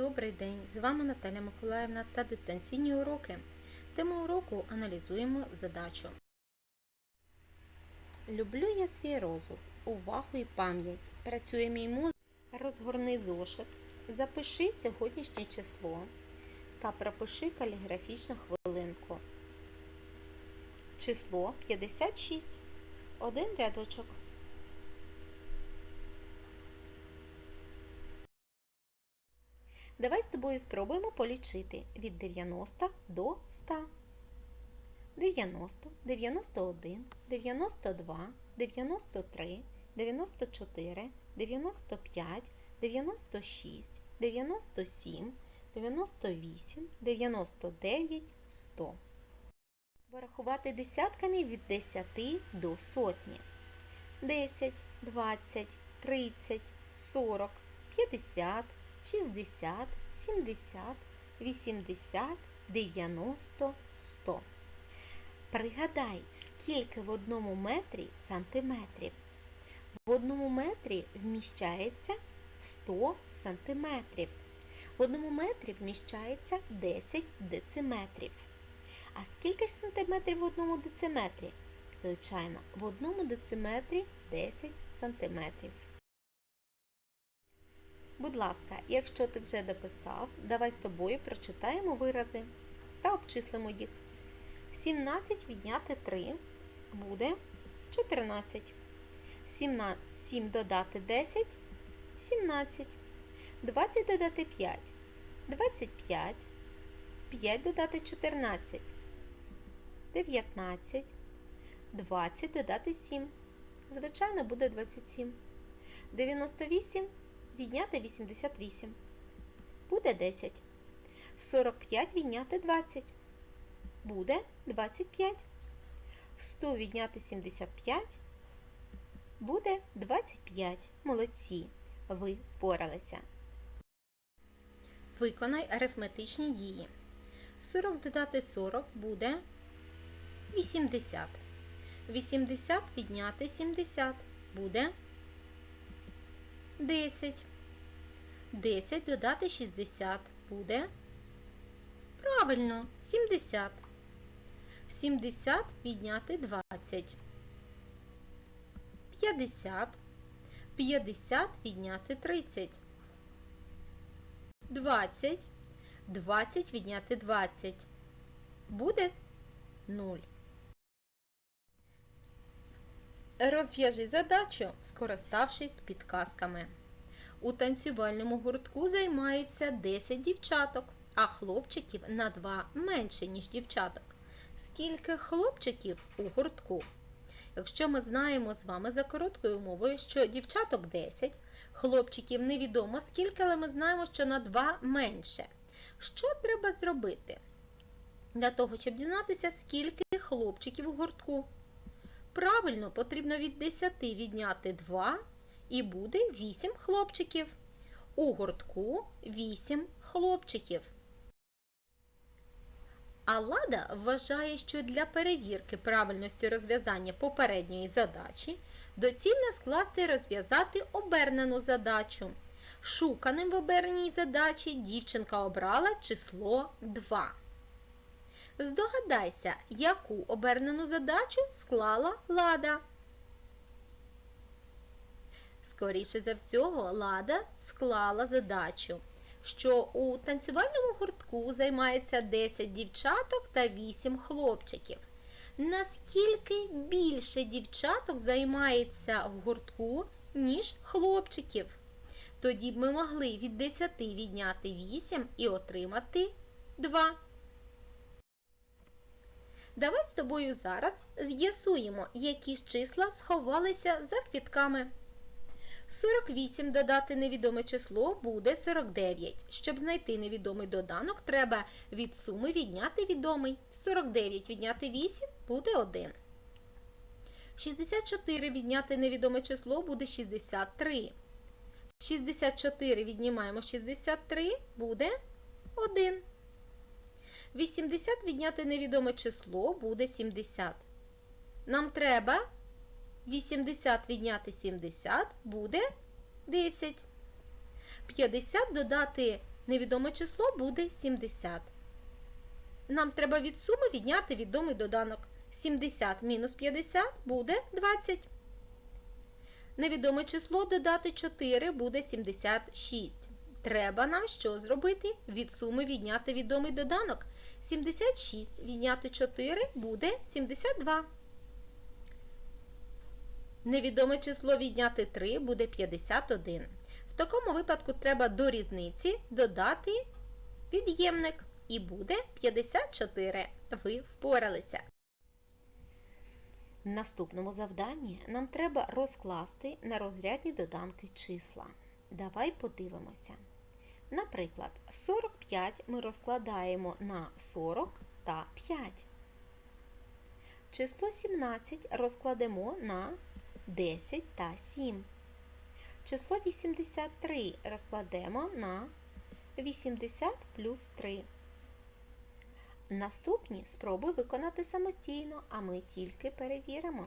Добрий день! З вами Наталя Миколаївна та дистанційні уроки. Тема уроку аналізуємо задачу. Люблю я свій розум, увагу і пам'ять. Працює мій мозок. Розгорни зошит, запиши сьогоднішнє число та пропиши каліграфічну хвилинку. Число 56. Один рядочок. Давай з тобою спробуємо полічити від 90 до 100. 90, 91, 92, 93, 94, 95, 96, 97, 98, 99, 100. Порахувати десятками від 10 до сотні. 10, 20, 30, 40, 50, 60, 70, 80, 90, 100. Пригадай, скільки в одному метрі сантиметрів. В одному метрі вміщається 100 сантиметрів. В одному метрі вміщається 10 дециметрів. А скільки ж сантиметрів в одному дециметрі? Звичайно, в одному дециметрі 10 сантиметрів. Будь ласка, якщо ти вже дописав, давай з тобою прочитаємо вирази та обчислимо їх. 17 відняти 3 буде 14. 7 додати 10 17. 20 додати 5 25. 5 додати 14 19. 20 додати 7. Звичайно, буде 27. 98 відняти 88. Буде 10. 45 відняти 20. Буде 25. 100 відняти 75. Буде 25. Молодці. Ви впоралися. Виконай арифметичні дії. 40 додати 40 буде 80. 80 відняти 70 буде 10. 10 додати 60 буде. Правильно, 70. 70 відняти 20. 50. 50 відняти 30. 20. 20 відняти 20. Буде 0. Розв'яжи задачу, скориставшись підказками. У танцювальному гуртку займаються 10 дівчаток, а хлопчиків на 2 менше, ніж дівчаток. Скільки хлопчиків у гуртку? Якщо ми знаємо з вами за короткою мовою, що дівчаток 10, хлопчиків невідомо скільки, але ми знаємо, що на 2 менше. Що треба зробити для того, щоб дізнатися, скільки хлопчиків у гуртку? Правильно, потрібно від 10 відняти 2 і буде 8 хлопчиків. У гуртку 8 хлопчиків. А Лада вважає, що для перевірки правильності розв'язання попередньої задачі доцільно скласти розв'язати обернену задачу. Шуканим в оберненій задачі дівчинка обрала число 2. Здогадайся, яку обернену задачу склала Лада. Скоріше за всього, Лада склала задачу, що у танцювальному гуртку займається 10 дівчаток та 8 хлопчиків. Наскільки більше дівчаток займається в гуртку, ніж хлопчиків? Тоді б ми могли від 10 відняти 8 і отримати 2. Давай з тобою зараз з'ясуємо, які ж числа сховалися за квітками. 48 додати невідоме число буде 49. Щоб знайти невідомий доданок, треба від суми відняти відомий. 49 відняти 8 буде 1. 64 відняти невідоме число буде 63. 64 віднімаємо 63 буде 1. 80 відняти невідоме число буде 70. Нам треба 80 відняти 70 буде 10. 50 додати Невідоме число буде 70. Нам треба від суми відняти відомий доданок. 70 мінус 50 буде 20. Невідоме число додати 4 буде 76. Треба нам що зробити? Від суми відняти відомий доданок. 76 відняти 4 буде 72. Невідоме число відняти 3 буде 51. В такому випадку треба до різниці додати від'ємник. І буде 54. Ви впоралися. В наступному завданні нам треба розкласти на розрядні доданки числа. Давай подивимося. Наприклад, 45 ми розкладаємо на 40 та 5. Число 17 розкладемо на 10 та 7. Число 83 розкладемо на 80 плюс 3. Наступні спробуй виконати самостійно, а ми тільки перевіримо.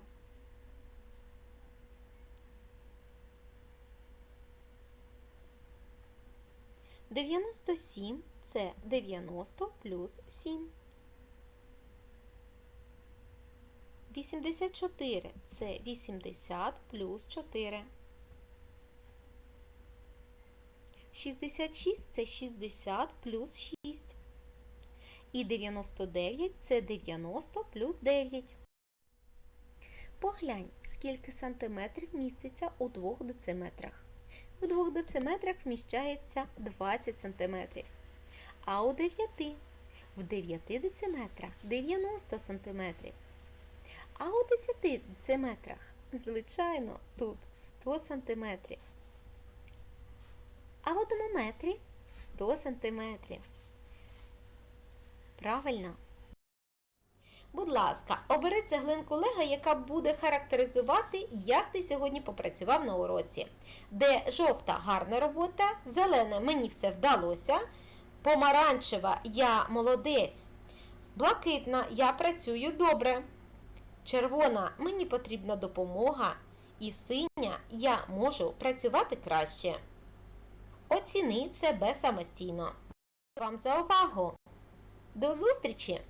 Дев'яносто сім це 90 плюс 7. 84 це 80 плюс 4. 66 це 60 плюс 6. І 99 це 90 плюс 9. Поглянь, скільки сантиметрів міститься у двох дециметрах. В двох дециметрах вміщається 20 сантиметрів. А у 9 в 9 дециметрах 90 сантиметрів. А у 10 дециметрах, звичайно, тут 100 сантиметрів. А в одному метрі 100 сантиметрів. Правильно. Будь ласка, обери цеглинку Лего, яка буде характеризувати, як ти сьогодні попрацював на уроці. Де жовта гарна робота, зелена мені все вдалося, помаранчева я молодець, блакитна я працюю добре. Червона мені потрібна допомога. І синя я можу працювати краще. Оціни себе самостійно. Вам за увагу! До зустрічі!